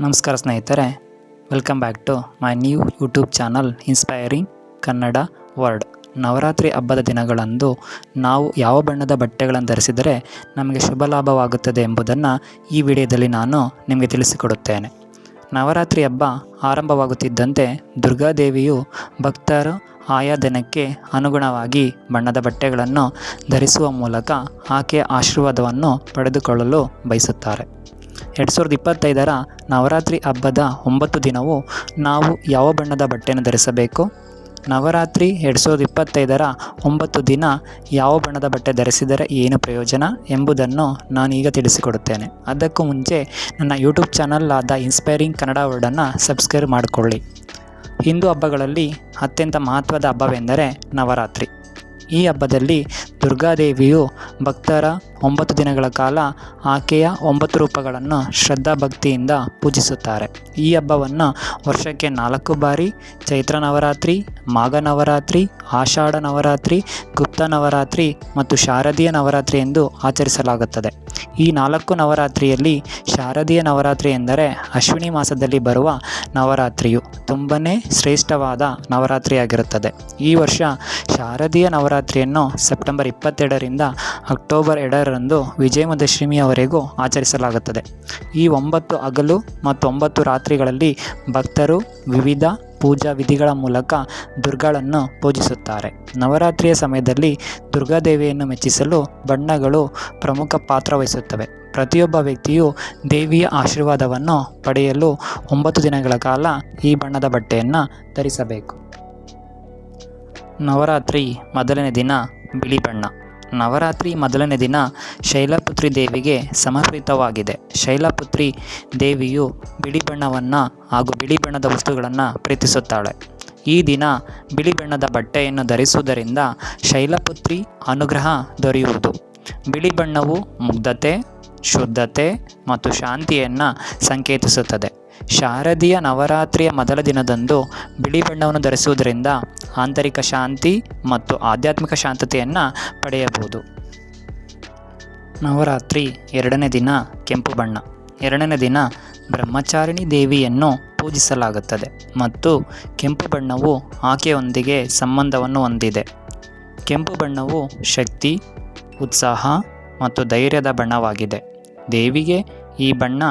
ನಮಸ್ಕಾರ ಸ್ನೇಹಿತರೆ welcome back to my new YouTube channel inspiring Kannada word Navaratri ಹಬ್ಬದ ದಿನಗಳಂದು ನಾವು ಯಾವ ಬಣ್ಣದ ಬಟ್ಟೆಗಳನ್ನು ಧರಿಸಿದರೆ ನಮಗೆ ಶುಭ ಲಾಭವಾಗುತ್ತದೆ ಎಂಬುದನ್ನು ಈ ವಿಡಿಯೋದಲ್ಲಿ ನಾನು ನಿಮಗೆ ತಿಳಿಸಿಕೊಡುತ್ತೇನೆ. ನವರಾತ್ರಿ ಹಬ್ಬ ಆರಂಭವಾಗುತ್ತಿದ್ದಂತೆ ದುರ್ಗಾದೇವಿಯು ಭಕ್ತರು ಆಯಾ ದಿನಕ್ಕೆ ಅನುಗುಣವಾಗಿ ಬಣ್ಣದ ಬಟ್ಟೆಗಳನ್ನು ಧರಿಸುವ ಮೂಲಕ ಆಕೆಯ ಆಶೀರ್ವಾದವನ್ನು ಪಡೆದುಕೊಳ್ಳಲು ಬಯಸುತ್ತಾರೆ. ಎರಡು ಸಾವಿರದ ಇಪ್ಪತ್ತೈದರ ನವರಾತ್ರಿ ಹಬ್ಬದ ಒಂಬತ್ತು ದಿನವು ನಾವು ಯಾವ ಬಣ್ಣದ ಬಟ್ಟೆಯನ್ನು ಧರಿಸಬೇಕು? ನವರಾತ್ರಿ ಎರಡು ಸಾವಿರದ ಇಪ್ಪತ್ತೈದರ ಒಂಬತ್ತು ದಿನ ಯಾವ ಬಣ್ಣದ ಬಟ್ಟೆ ಧರಿಸಿದರೆ ಏನು ಪ್ರಯೋಜನ ಎಂಬುದನ್ನು ನಾನೀಗ ತಿಳಿಸಿಕೊಡುತ್ತೇನೆ. ಅದಕ್ಕೂ ಮುಂಚೆ ನನ್ನ ಯೂಟ್ಯೂಬ್ ಚಾನಲ್ ಆದ ಇನ್ಸ್ಪೈರಿಂಗ್ ಕನ್ನಡ ವರ್ಡನ್ನು ಸಬ್ಸ್ಕ್ರೈಬ್ ಮಾಡಿಕೊಳ್ಳಿ. ಹಿಂದೂ ಹಬ್ಬಗಳಲ್ಲಿ ಅತ್ಯಂತ ಮಹತ್ವದ ಹಬ್ಬವೆಂದರೆ ನವರಾತ್ರಿ. ಈ ಹಬ್ಬದಲ್ಲಿ ದುರ್ಗಾದೇವಿಯು ಭಕ್ತರ ಒಂಬತ್ತು ದಿನಗಳ ಕಾಲ ಆಕೆಯ ಒಂಬತ್ತು ರೂಪಗಳನ್ನು ಶ್ರದ್ಧಾಭಕ್ತಿಯಿಂದ ಪೂಜಿಸುತ್ತಾರೆ. ಈ ಹಬ್ಬವನ್ನು ವರ್ಷಕ್ಕೆ ನಾಲ್ಕು ಬಾರಿ ಚೈತ್ರ ನವರಾತ್ರಿ, ಮಾಘ ನವರಾತ್ರಿ, ಆಷಾಢ ನವರಾತ್ರಿ, ಗುಪ್ತ ನವರಾತ್ರಿ ಮತ್ತು ಶಾರದೀಯ ನವರಾತ್ರಿ ಎಂದು ಆಚರಿಸಲಾಗುತ್ತದೆ. ಈ ನಾಲ್ಕು ನವರಾತ್ರಿಯಲ್ಲಿ ಶಾರದೀಯ ನವರಾತ್ರಿ ಎಂದರೆ ಅಶ್ವಿನಿ ಮಾಸದಲ್ಲಿ ಬರುವ ನವರಾತ್ರಿಯು ತುಂಬನೇ ಶ್ರೇಷ್ಠವಾದ ನವರಾತ್ರಿಯಾಗಿರುತ್ತದೆ. ಈ ವರ್ಷ ಶಾರದೀಯ ನವರಾತ್ರಿಯನ್ನು ಸೆಪ್ಟೆಂಬರ್ ಇಪ್ಪತ್ತೆರಡರಿಂದ ಅಕ್ಟೋಬರ್ ಎರಡರಂದು ವಿಜಯಮದಶಮಿಯವರೆಗೂ ಆಚರಿಸಲಾಗುತ್ತದೆ. ಈ ಒಂಬತ್ತು ಹಗಲು ಮತ್ತು ಒಂಬತ್ತು ರಾತ್ರಿಗಳಲ್ಲಿ ಭಕ್ತರು ವಿವಿಧ ಪೂಜಾ ವಿಧಿಗಳ ಮೂಲಕ ದುರ್ಗಳನ್ನು ಪೂಜಿಸುತ್ತಾರೆ. ನವರಾತ್ರಿಯ ಸಮಯದಲ್ಲಿ ದುರ್ಗಾದೇವಿಯನ್ನು ಮೆಚ್ಚಿಸಲು ಬಣ್ಣಗಳು ಪ್ರಮುಖ ಪಾತ್ರ ವಹಿಸುತ್ತವೆ. ಪ್ರತಿಯೊಬ್ಬ ವ್ಯಕ್ತಿಯು ದೇವಿಯ ಆಶೀರ್ವಾದವನ್ನು ಪಡೆಯಲು ಒಂಬತ್ತು ದಿನಗಳ ಕಾಲ ಈ ಬಣ್ಣದ ಬಟ್ಟೆಯನ್ನು ಧರಿಸಬೇಕು. ನವರಾತ್ರಿ ಮೊದಲನೇ ದಿನ ಬಿಳಿ ಬಣ್ಣ. ನವರಾತ್ರಿ ಮೊದಲನೇ ದಿನ ಶೈಲಪುತ್ರಿ ದೇವಿಗೆ ಸಮರ್ಪಿತವಾಗಿದೆ. ಶೈಲಪುತ್ರಿ ದೇವಿಯು ಬಿಳಿ ಬಣ್ಣವನ್ನು ಹಾಗೂ ಬಿಳಿ ಬಣ್ಣದ ವಸ್ತುಗಳನ್ನು ಪ್ರೀತಿಸುತ್ತಾಳೆ. ಈ ದಿನ ಬಿಳಿ ಬಣ್ಣದ ಬಟ್ಟೆಯನ್ನು ಧರಿಸುವುದರಿಂದ ಶೈಲಪುತ್ರಿ ಅನುಗ್ರಹ ದೊರೆಯುವುದು. ಬಿಳಿ ಬಣ್ಣವು ಮುಗ್ಧತೆ, ಶುದ್ಧತೆ ಮತ್ತು ಶಾಂತಿಯನ್ನು ಸಂಕೇತಿಸುತ್ತದೆ. ಶಾರದೀಯ ನವರಾತ್ರಿಯ ಮೊದಲ ದಿನದಂದು ಬಿಳಿ ಬಣ್ಣವನ್ನು ಧರಿಸುವುದರಿಂದ ಆಂತರಿಕ ಶಾಂತಿ ಮತ್ತು ಆಧ್ಯಾತ್ಮಿಕ ಶಾಂತತೆಯನ್ನು ಪಡೆಯಬಹುದು. ನವರಾತ್ರಿ ಎರಡನೇ ದಿನ ಕೆಂಪು ಬಣ್ಣ. ಎರಡನೇ ದಿನ ಬ್ರಹ್ಮಚಾರಿಣಿ ದೇವಿಯನ್ನು ಪೂಜಿಸಲಾಗುತ್ತದೆ ಮತ್ತು ಕೆಂಪು ಬಣ್ಣವು ಆಕೆಯೊಂದಿಗೆ ಸಂಬಂಧವನ್ನು ಹೊಂದಿದೆ. ಕೆಂಪು ಬಣ್ಣವು ಶಕ್ತಿ, ಉತ್ಸಾಹ ಮತ್ತು ಧೈರ್ಯದ ಬಣ್ಣವಾಗಿದೆ. ದೇವಿಗೆ ಈ ಬಣ್ಣ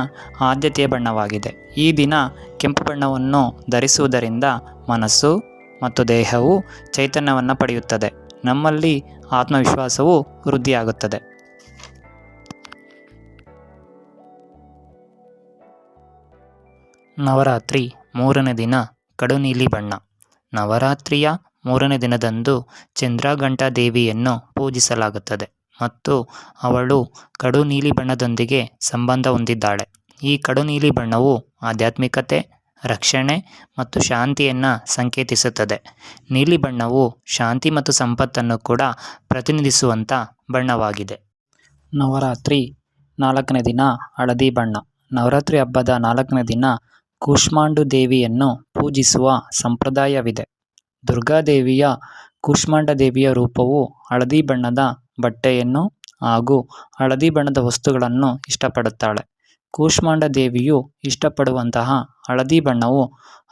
ಆದ್ಯತೆಯ ಬಣ್ಣವಾಗಿದೆ. ಈ ದಿನ ಕೆಂಪು ಬಣ್ಣವನ್ನು ಧರಿಸುವುದರಿಂದ ಮನಸ್ಸು ಮತ್ತು ದೇಹವು ಚೈತನ್ಯವನ್ನು ಪಡೆಯುತ್ತದೆ. ನಮ್ಮಲ್ಲಿ ಆತ್ಮವಿಶ್ವಾಸವು ವೃದ್ಧಿಯಾಗುತ್ತದೆ. ನವರಾತ್ರಿ ಮೂರನೇ ದಿನ ಕಡು ನೀಲಿ ಬಣ್ಣ. ನವರಾತ್ರಿಯ ಮೂರನೇ ದಿನದಂದು ಚಂದ್ರಘಂಟಾ ದೇವಿಯನ್ನು ಪೂಜಿಸಲಾಗುತ್ತದೆ ಮತ್ತು ಅವಳು ಕಡು ನೀಲಿ ಬಣ್ಣದೊಂದಿಗೆ ಸಂಬಂಧ ಹೊಂದಿದ್ದಾಳೆ. ಈ ಕಡು ನೀಲಿ ಬಣ್ಣವು ಆಧ್ಯಾತ್ಮಿಕತೆ ರಕ್ಷಣೆ ಮತ್ತು ಶಾಂತಿಯನ್ನು ಸಂಕೇತಿಸುತ್ತದೆ. ನೀಲಿ ಬಣ್ಣವು ಶಾಂತಿ ಮತ್ತು ಸಂಪತ್ತನ್ನು ಕೂಡ ಪ್ರತಿನಿಧಿಸುವಂಥ ಬಣ್ಣವಾಗಿದೆ. ನವರಾತ್ರಿ ನಾಲ್ಕನೇ ದಿನ ಹಳದಿ ಬಣ್ಣ. ನವರಾತ್ರಿ ಹಬ್ಬದ ನಾಲ್ಕನೇ ದಿನ ಕೂಷ್ಮಾಂಡು ದೇವಿಯನ್ನು ಪೂಜಿಸುವ ಸಂಪ್ರದಾಯವಿದೆ. ದುರ್ಗಾದೇವಿಯ ಕೂಷ್ಮಾಂಡ ದೇವಿಯ ರೂಪವು ಹಳದಿ ಬಣ್ಣದ ಬಟ್ಟೆಯನ್ನು ಹಾಗೂ ಹಳದಿ ಬಣ್ಣದ ವಸ್ತುಗಳನ್ನು ಇಷ್ಟಪಡುತ್ತಾಳೆ. ಕೂಷ್ಮಾಂಡ ದೇವಿಯು ಇಷ್ಟಪಡುವಂತಹ ಹಳದಿ ಬಣ್ಣವು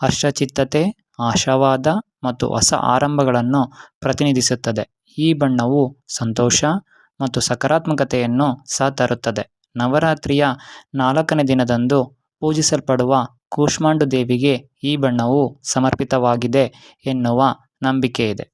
ಹರ್ಷಚಿತ್ತತೆ, ಆಶಾವಾದ ಮತ್ತು ಹೊಸ ಆರಂಭಗಳನ್ನು ಪ್ರತಿನಿಧಿಸುತ್ತದೆ. ಈ ಬಣ್ಣವು ಸಂತೋಷ ಮತ್ತು ಸಕಾರಾತ್ಮಕತೆಯನ್ನು ಸಹ ತರುತ್ತದೆ. ನವರಾತ್ರಿಯ ನಾಲ್ಕನೇ ದಿನದಂದು ಪೂಜಿಸಲ್ಪಡುವ ಕೂಷ್ಮಾಂಡು ದೇವಿಗೆ ಈ ಬಣ್ಣವು ಸಮರ್ಪಿತವಾಗಿದೆ ಎನ್ನುವ ನಂಬಿಕೆ ಇದೆ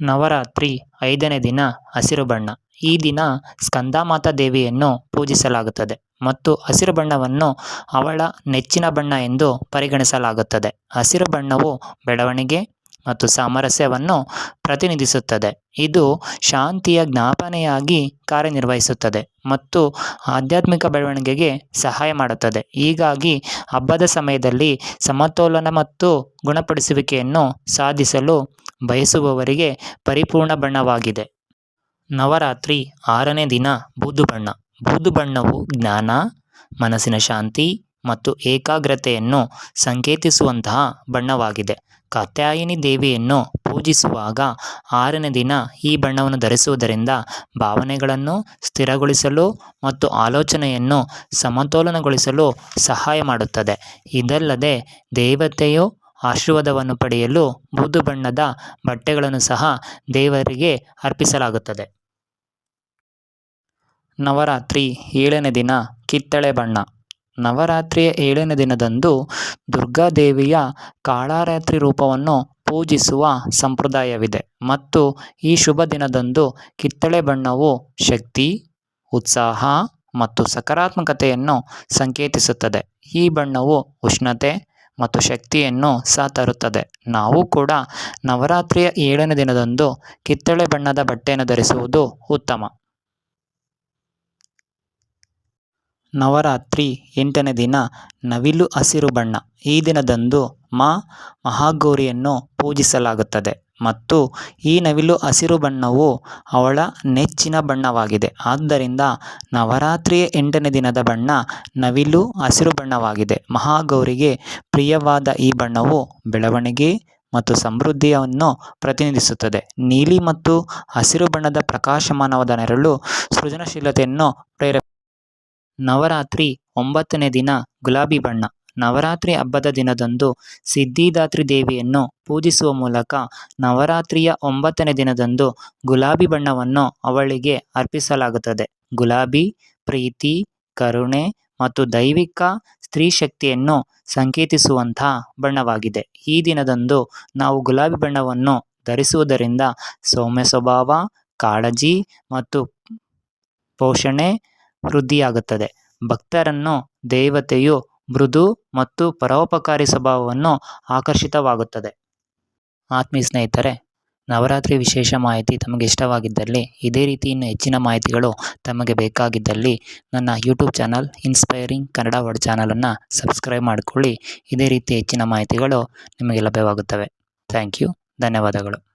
ನವರಾತ್ರಿ ಐದನೇ ದಿನ ಹಸಿರು ಬಣ್ಣ. ಈ ದಿನ ಸ್ಕಂದಮಾತಾ ದೇವಿಯನ್ನು ಪೂಜಿಸಲಾಗುತ್ತದೆ ಮತ್ತು ಹಸಿರು ಬಣ್ಣವನ್ನು ಅವಳ ನೆಚ್ಚಿನ ಬಣ್ಣ ಎಂದು ಪರಿಗಣಿಸಲಾಗುತ್ತದೆ. ಹಸಿರು ಬಣ್ಣವು ಬೆಳವಣಿಗೆ ಮತ್ತು ಸಾಮರಸ್ಯವನ್ನು ಪ್ರತಿನಿಧಿಸುತ್ತದೆ. ಇದು ಶಾಂತಿಯ ಜ್ಞಾಪನೆಯಾಗಿ ಕಾರ್ಯನಿರ್ವಹಿಸುತ್ತದೆ ಮತ್ತು ಆಧ್ಯಾತ್ಮಿಕ ಬೆಳವಣಿಗೆಗೆ ಸಹಾಯ ಮಾಡುತ್ತದೆ. ಹೀಗಾಗಿ ಹಬ್ಬದ ಸಮಯದಲ್ಲಿ ಸಮತೋಲನ ಮತ್ತು ಗುಣಪಡಿಸುವಿಕೆಯನ್ನು ಸಾಧಿಸಲು ಬಯಸುವವರಿಗೆ ಪರಿಪೂರ್ಣ ಬಣ್ಣವಾಗಿದೆ. ನವರಾತ್ರಿ ಆರನೇ ದಿನ ಬೂದು ಬಣ್ಣ ಬೂದು ಬಣ್ಣವು ಜ್ಞಾನ, ಮನಸ್ಸಿನ ಶಾಂತಿ ಮತ್ತು ಏಕಾಗ್ರತೆಯನ್ನು ಸಂಕೇತಿಸುವಂತಹ ಬಣ್ಣವಾಗಿದೆ. ಕಾತ್ಯಾಯಿನಿ ದೇವಿಯನ್ನು ಪೂಜಿಸುವಾಗ ಆರನೇ ದಿನ ಈ ಬಣ್ಣವನ್ನು ಧರಿಸುವುದರಿಂದ ಭಾವನೆಗಳನ್ನು ಸ್ಥಿರಗೊಳಿಸಲು ಮತ್ತು ಆಲೋಚನೆಯನ್ನು ಸಮತೋಲನಗೊಳಿಸಲು ಸಹಾಯ ಮಾಡುತ್ತದೆ. ಇದಲ್ಲದೆ ದೇವತೆಯು ಆಶೀರ್ವಾದವನ್ನು ಪಡೆಯಲು ಬೂದು ಬಣ್ಣದ ಬಟ್ಟೆಗಳನ್ನು ಸಹ ದೇವರಿಗೆ ಅರ್ಪಿಸಲಾಗುತ್ತದೆ. ನವರಾತ್ರಿ ಏಳನೇ ದಿನ ಕಿತ್ತಳೆ ಬಣ್ಣ. ನವರಾತ್ರಿಯ ಏಳನೇ ದಿನದಂದು ದುರ್ಗಾದೇವಿಯ ಕಾಳಾರಾತ್ರಿ ರೂಪವನ್ನು ಪೂಜಿಸುವ ಸಂಪ್ರದಾಯವಿದೆ. ಮತ್ತು ಈ ಶುಭ ದಿನದಂದು ಕಿತ್ತಳೆ ಬಣ್ಣವು ಶಕ್ತಿ, ಉತ್ಸಾಹ ಮತ್ತು ಸಕಾರಾತ್ಮಕತೆಯನ್ನು ಸಂಕೇತಿಸುತ್ತದೆ. ಈ ಬಣ್ಣವು ಉಷ್ಣತೆ ಮತ್ತು ಶಕ್ತಿಯನ್ನು ಸಹ ತರುತ್ತದೆ. ನಾವು ಕೂಡ ನವರಾತ್ರಿಯ ಏಳನೇ ದಿನದಂದು ಕಿತ್ತಳೆ ಬಣ್ಣದ ಬಟ್ಟೆಯನ್ನು ಧರಿಸುವುದು ಉತ್ತಮ. ನವರಾತ್ರಿ ಎಂಟನೇ ದಿನ ನವಿಲು ಹಸಿರು ಬಣ್ಣ. ಈ ದಿನದಂದು ಮಾ ಮಹಾಗೌರಿಯನ್ನು ಪೂಜಿಸಲಾಗುತ್ತದೆ ಮತ್ತು ಈ ನವಿಲು ಹಸಿರು ಬಣ್ಣವು ಅವಳ ನೆಚ್ಚಿನ ಬಣ್ಣವಾಗಿದೆ. ಆದ್ದರಿಂದ ನವರಾತ್ರಿಯ ಎಂಟನೇ ದಿನದ ಬಣ್ಣ ನವಿಲು ಹಸಿರು ಬಣ್ಣವಾಗಿದೆ. ಮಹಾಗೌರಿಗೆ ಪ್ರಿಯವಾದ ಈ ಬಣ್ಣವು ಬೆಳವಣಿಗೆ ಮತ್ತು ಸಮೃದ್ಧಿಯನ್ನು ಪ್ರತಿನಿಧಿಸುತ್ತದೆ. ನೀಲಿ ಮತ್ತು ಹಸಿರು ಬಣ್ಣದ ಪ್ರಕಾಶಮಾನವಾದ ನೆರಳು ಸೃಜನಶೀಲತೆಯನ್ನು ಪ್ರೇರ ನವರಾತ್ರಿ ಒಂಬತ್ತನೇ ದಿನ ಗುಲಾಬಿ ಬಣ್ಣ. ನವರಾತ್ರಿ ಹಬ್ಬದ ದಿನದಂದು ಸಿದ್ಧಿದಾತ್ರಿ ದೇವಿಯನ್ನು ಪೂಜಿಸುವ ಮೂಲಕ ನವರಾತ್ರಿಯ ಒಂಬತ್ತನೇ ದಿನದಂದು ಗುಲಾಬಿ ಬಣ್ಣವನ್ನು ಅವಳಿಗೆ ಅರ್ಪಿಸಲಾಗುತ್ತದೆ. ಗುಲಾಬಿ, ಪ್ರೀತಿ, ಕರುಣೆ ಮತ್ತು ದೈವಿಕ ಸ್ತ್ರೀ ಶಕ್ತಿಯನ್ನು ಸಂಕೇತಿಸುವಂತಹ ಬಣ್ಣವಾಗಿದೆ. ಈ ದಿನದಂದು ನಾವು ಗುಲಾಬಿ ಬಣ್ಣವನ್ನು ಧರಿಸುವುದರಿಂದ ಸೌಮ್ಯ ಸ್ವಭಾವ, ಕಾಳಜಿ ಮತ್ತು ಪೋಷಣೆ ವೃದ್ಧಿಯಾಗುತ್ತದೆ. ಭಕ್ತರನ್ನು ದೇವತೆಯು ಮೃದು ಮತ್ತು ಪರೋಪಕಾರಿ ಸ್ವಭಾವವನ್ನು ಆಕರ್ಷಿತವಾಗುತ್ತದೆ. ಆತ್ಮೀಯ ಸ್ನೇಹಿತರೆ, ನವರಾತ್ರಿ ವಿಶೇಷ ಮಾಹಿತಿ ತಮಗೆ ಇಷ್ಟವಾಗಿದ್ದಲ್ಲಿ, ಇದೇ ರೀತಿ ಇನ್ನು ಹೆಚ್ಚಿನ ಮಾಹಿತಿಗಳು ತಮಗೆ ಬೇಕಾಗಿದ್ದಲ್ಲಿ, ನನ್ನ YouTube channel inspiring Kannada word ಚಾನಲನ್ನು ಸಬ್ಸ್ಕ್ರೈಬ್ ಮಾಡಿಕೊಳ್ಳಿ. ಇದೇ ರೀತಿ ಹೆಚ್ಚಿನ ಮಾಹಿತಿಗಳು ನಿಮಗೆ ಲಭ್ಯವಾಗುತ್ತವೆ. ಥ್ಯಾಂಕ್ ಯು ಧನ್ಯವಾದಗಳು.